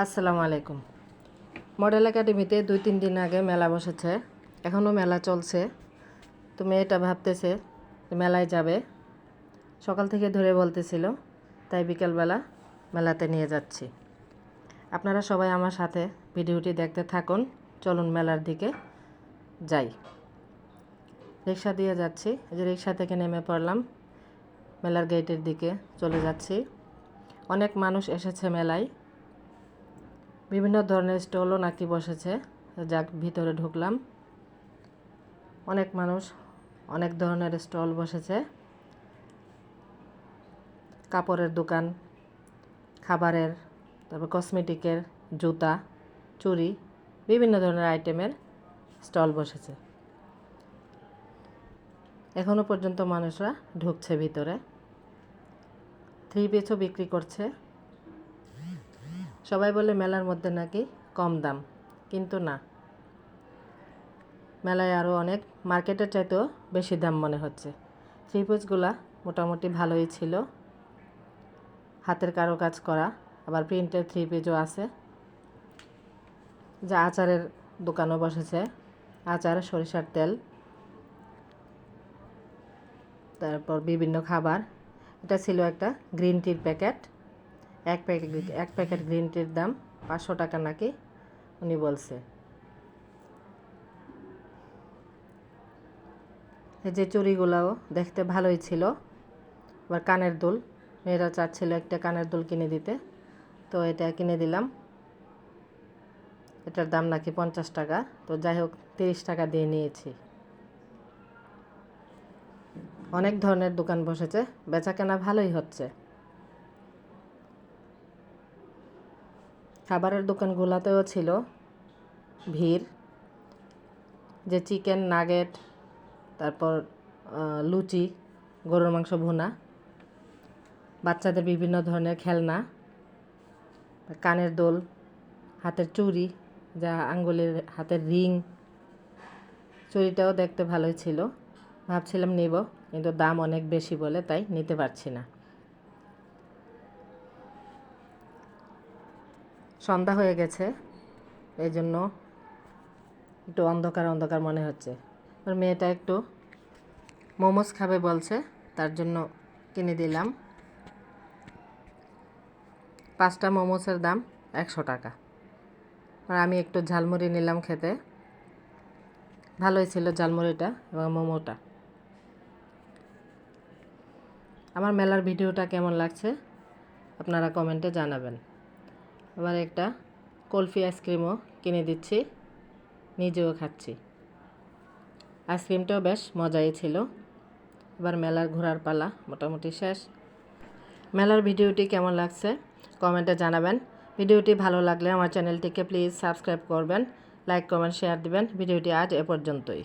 আসসালামু আলাইকুম। মডেল একাডেমিতে দুই, তিন দিন আগে মেলা বসেছে। এখনও মেলা চলছে। তো মেয়েটা ভাবতেছে মেলায় যাবে। সকাল থেকে ধরে বলতেছিল, তাই বিকেলবেলা মেলাতে নিয়ে যাচ্ছি। আপনারা সবাই আমার সাথে ভিডিওটি দেখতে থাকুন। চলুন মেলার দিকে যাই। রিক্সা দিয়ে যাচ্ছি। এই যে রিক্সা থেকে নেমে পড়লাম। মেলার গেটের দিকে চলে যাচ্ছি। অনেক মানুষ এসেছে মেলায়। বিভিন্ন ধরনের স্টলও নাকি বসেছে। যাক, ভিতরে ঢুকলাম। অনেক মানুষ, অনেক ধরনের স্টল বসেছে। কাপড়ের দোকান, খাবারের, তারপর কসমেটিকের, জুতা, চুড়ি, বিভিন্ন ধরনের আইটেমের স্টল বসেছে। এখনও পর্যন্ত মানুষরা ঢুকছে ভিতরে। থ্রি পিসও বিক্রি করছে। সবাই বলে মেলার মধ্যে নাকি কম দাম, কিন্তু না। মেলায় আরও অনেক মার্কেটের চাইতেও বেশি দাম মনে হচ্ছে। থ্রি মোটামুটি ভালোই ছিল। হাতের কারও কাজ করা, আবার প্রিন্টের থ্রি পিসও আছে। যা আচারের দোকানও বসেছে। আচার, সরিষার তেল, তারপর বিভিন্ন খাবার। এটা ছিল একটা গ্রিন টির প্যাকেট। এক প্যাকেট এক প্যাকেট গ্রিন টির দাম পাঁচশো টাকা নাকি? উনি বলছে। এই যে চুড়িগুলাও দেখতে ভালোই ছিল। আবার কানের দুল, মেয়েরা চাচ্ছিল একটা কানের দুল কিনে দিতে। তো এটা কিনে দিলাম। এটার দাম নাকি পঞ্চাশ টাকা। তো যাই হোক, তিরিশ টাকা দিয়ে নিয়েছি। অনেক ধরনের দোকান বসেছে। বেচা কেনা ভালোই হচ্ছে। খাবারের দোকানগুলোতেও ছিল ভিড়। যে চিকেন, নাগেট, তারপর লুচি, গরুর মাংস ভুনা, বাচ্চাদের বিভিন্ন ধরনের খেলনা, কানের দোল, হাতের চুড়ি, যা আঙ্গুলের হাতের রিং, চুড়িটাও দেখতে ভালোই ছিল। ভাবছিলাম নেব, কিন্তু দাম অনেক বেশি বলে তাই নিতে পারছি না। সন্ধ্যা হয়ে গেছে। এই জন্য একটু অন্ধকার অন্ধকার মনে হচ্ছে। ওর মেয়েটা একটু মোমোস খাবে বলছে, তার জন্য কিনে দিলাম। পাঁচটা মোমোসের দাম একশো টাকা। আর আমি একটু ঝালমুড়ি নিলাম খেতে। ভালোই ছিল ঝালমুড়িটা এবং মোমোটা। আমার মেলার ভিডিওটা কেমন লাগছে, আপনারা কমেন্টে জানাবেন। আবার একটা কলফি আইসক্রিমও কিনে দিচ্ছি, নিজেও খাচ্ছি। আইসক্রিমটাও বেশ মজাই ছিল। এবার মেলার ঘোরার পালা মোটামুটি শেষ। মেলার ভিডিওটি কেমন লাগছে কমেন্টে জানাবেন। ভিডিওটি ভালো লাগলে আমার চ্যানেলটিকে প্লিজ সাবস্ক্রাইব করবেন, লাইক, কমেন্ট, শেয়ার দিবেন। ভিডিওটি আজ এ পর্যন্তই।